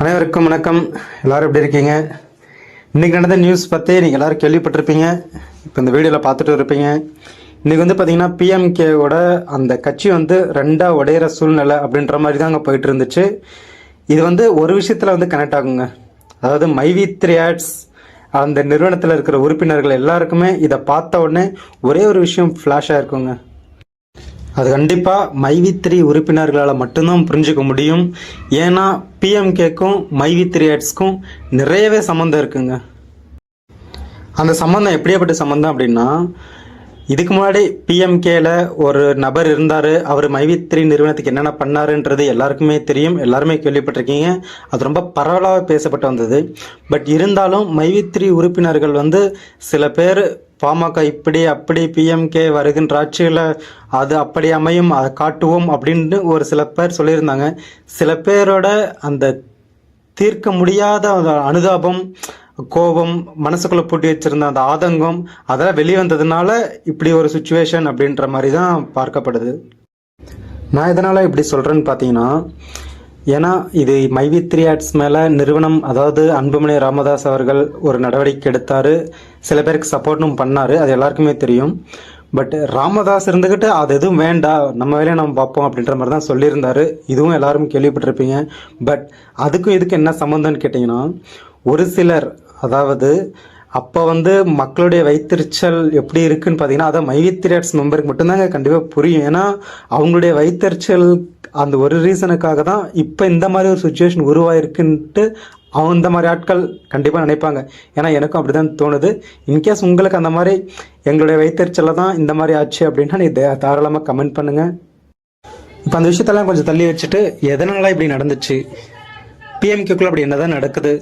அனைவருக்கும் வணக்கம். எல்லாரும் எப்படி இருக்கீங்க? இன்னைக்கு நடந்த நியூஸ் பற்றி நீங்கள் எல்லாரும் கேள்விப்பட்டிருப்பீங்க. இப்போ இந்த வீடியோவில் பார்த்துட்டு இருப்பீங்க. இன்றைக்கி வந்து பார்த்தீங்கன்னா பிஎம்கேவோட அந்த கட்சி வந்து ரெண்டாக உடையிற சூழ்நிலை அப்படின்ற மாதிரி தாங்க போயிட்டு இருந்துச்சு. இது வந்து ஒரு விஷயத்தில் வந்து கனெக்ட் ஆகுங்க. அதாவது மைவி த்ரீ ஆட்ஸ் அந்த நிறுவனத்தில் இருக்கிற உறுப்பினர்கள் எல்லாருக்குமே இதை பார்த்த உடனே ஒரே ஒரு விஷயம் ஃப்ளாஷ் ஆகிருக்குங்க அது கண்டிப்பாக மைவி த்ரீ உறுப்பினர்களால் மட்டும்தான் புரிஞ்சுக்க முடியும். ஏன்னா பிஎம்கேக்கும் மைவி த்ரீ ஆட்ஸ்க்கும் நிறையவே சம்மந்தம் இருக்குங்க. அந்த சம்மந்தம் எப்படியாப்பட்ட சம்மந்தம் அப்படின்னா இதுக்கு முன்னாடி பிஎம்கேல ஒரு நபர் இருந்தார். அவர் மைவித்ரி நிறுவனத்துக்கு என்னென்ன பண்ணாருன்றது எல்லாருக்குமே தெரியும். எல்லாருமே கேள்விப்பட்டிருக்கீங்க. அது ரொம்ப பரவலாக பேசப்பட்டு வந்தது. பட் இருந்தாலும் மைவித்ரி உறுப்பினர்கள் வந்து சில பேர் பாமக இப்படி அப்படி பிஎம்கே வருகின்ற ஆட்சியில் அது அப்படி அமையும் அதை காட்டுவோம் அப்படின்னு ஒரு சில பேர் சொல்லியிருந்தாங்க. சில பேரோட அந்த தீர்க்க முடியாத அனுதாபம் கோபம் மனசுக்குள்ள பூட்டி வச்சிருந்த அந்த ஆதங்கம் அதெல்லாம் வெளியே வந்ததுனால இப்படி ஒரு சுச்சுவேஷன் அப்படின்ற மாதிரி தான் பார்க்கப்படுது. நான் எதனால் இப்படி சொல்கிறேன்னு பார்த்தீங்கன்னா ஏன்னா இது மைவி த்ரீ ஆர்ட்ஸ் மேலே நிறுவனம் அதாவது அன்புமணி ராமதாஸ் அவர்கள் ஒரு நடவடிக்கை எடுத்தார். சில பேருக்கு சப்போர்ட்டும் பண்ணார். அது எல்லாருக்குமே தெரியும். பட் ராமதாஸ் இருந்துக்கிட்டு அது எதுவும் வேண்டாம் நம்ம வேலையை நம்ம பார்ப்போம் அப்படின்ற மாதிரி தான் சொல்லியிருந்தாரு. இதுவும் எல்லாரும் கேள்விப்பட்டிருப்பீங்க. பட் அதுக்கும் இதுக்கு என்ன சம்மந்தம்னு கேட்டிங்கன்னா ஒரு சிலர் அதாவது அப்போ வந்து மக்களுடைய வயிற்றுச்சல் எப்படி இருக்குன்னு பார்த்தீங்கன்னா அதை மைவித்திரியாட்ஸ் மெம்பருக்கு மட்டும்தாங்க கண்டிப்பாக புரியும். ஏன்னா அவங்களுடைய வயிற்றுச்சல் அந்த ஒரு ரீசனுக்காக தான் இப்போ இந்த மாதிரி ஒரு சுச்சுவேஷன் உருவாயிருக்குன்ட்டு அவன் இந்த மாதிரி ஆட்கள் கண்டிப்பாக நினைப்பாங்க. ஏன்னா எனக்கும் அப்படி தான் தோணுது இன்கேஸ் உங்களுக்கு அந்த மாதிரி எங்களுடைய வைத்தறிச்சலில் தான் இந்த மாதிரி ஆச்சு அப்படின்னா நீ தாராளமாக கமெண்ட் பண்ணுங்கள் இப்போ அந்த விஷயத்தெல்லாம் கொஞ்சம் தள்ளி வச்சுட்டு எதனால இப்படி நடந்துச்சு? பிஎம்கேக்குள்ளே அப்படி என்னதான் நடக்குது?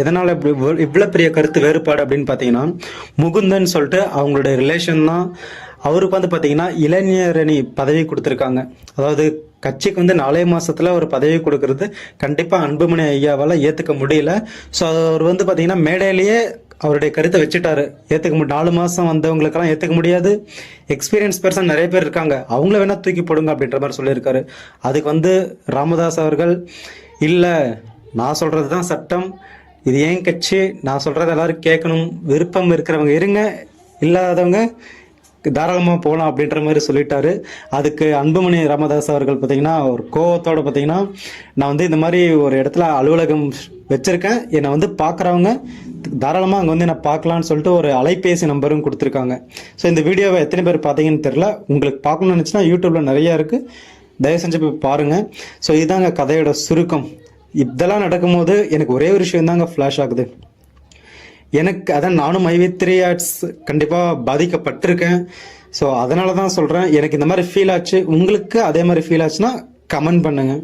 எதனால் இப்படி இவ்வளோ பெரிய கருத்து வேறுபாடு அப்படின்னு பார்த்தீங்கன்னா முகுந்தன் சொல்லிட்டு அவங்களுடைய ரிலேஷன் தான். அவருக்கு வந்து பார்த்தீங்கன்னா இளைஞரணி பதவி கொடுத்துருக்காங்க. அதாவது கட்சிக்கு வந்து நாலே மாசத்துல ஒரு பதவி கொடுக்கறது கண்டிப்பா அன்புமணி ஐயாவால ஏத்துக்க முடியல. ஸோ அவர் வந்து பார்த்தீங்கன்னா மேடையிலேயே அவருடைய கருத்தை வச்சுட்டாரு. ஏத்துக்க முடியும் நாலு மாசம் வந்தவங்களுக்கெல்லாம் ஏத்துக்க முடியாது. எக்ஸ்பீரியன்ஸ் பர்சன் நிறைய பேர் இருக்காங்க. அவங்கள வேணா தூக்கி போடுங்க அப்படின்ற மாதிரி சொல்லியிருக்காரு. அதுக்கு வந்து ராமதாஸ் அவர்கள் இல்லை நான் சொல்றது தான் சட்டம். இது ஏன் கட்சி? நான் சொல்கிறத எல்லாரும் கேட்கணும். விருப்பம் இருக்கிறவங்க இருங்க. இல்லாதவங்க தாராளமாக போகலாம் அப்படின்ற மாதிரி சொல்லிட்டாரு. அதுக்கு அன்புமணி ராமதாஸ் அவர்கள் பார்த்தீங்கன்னா ஒரு கோவத்தோடு பார்த்தீங்கன்னா நான் வந்து இந்த மாதிரி ஒரு இடத்துல அலுவலகம் வச்சுருக்கேன். என்னை வந்து பார்க்குறவங்க தாராளமாக அங்கே வந்து என்னை பார்க்கலான்னு சொல்லிட்டு ஒரு அலைபேசி நம்பரும் கொடுத்துருக்காங்க. ஸோ இந்த வீடியோவை எத்தனை பேர் பார்த்தீங்கன்னு தெரில உங்களுக்கு பார்க்கணும்னு நினச்சினா யூடியூப்பில் நிறையா இருக்குது தயவு செஞ்சு போய் பாருங்கள் ஸோ இதுதாங்க கதையோட சுருக்கம். இதெல்லாம் நடக்கும்போது எனக்கு ஒரே ஒரு விஷயம் தாங்க ஃப்ளாஷ் ஆகுது. எனக்கு அதான் நானும் மைவித்ரி ஆர்ட்ஸ் கண்டிப்பாக பாதிக்கப்பட்டிருக்கேன். ஸோ அதனால தான் சொல்கிறேன் எனக்கு இந்த மாதிரி ஃபீல் ஆச்சு. உங்களுக்கு அதே மாதிரி ஃபீல் ஆச்சுன்னா கமெண்ட் பண்ணுங்கள்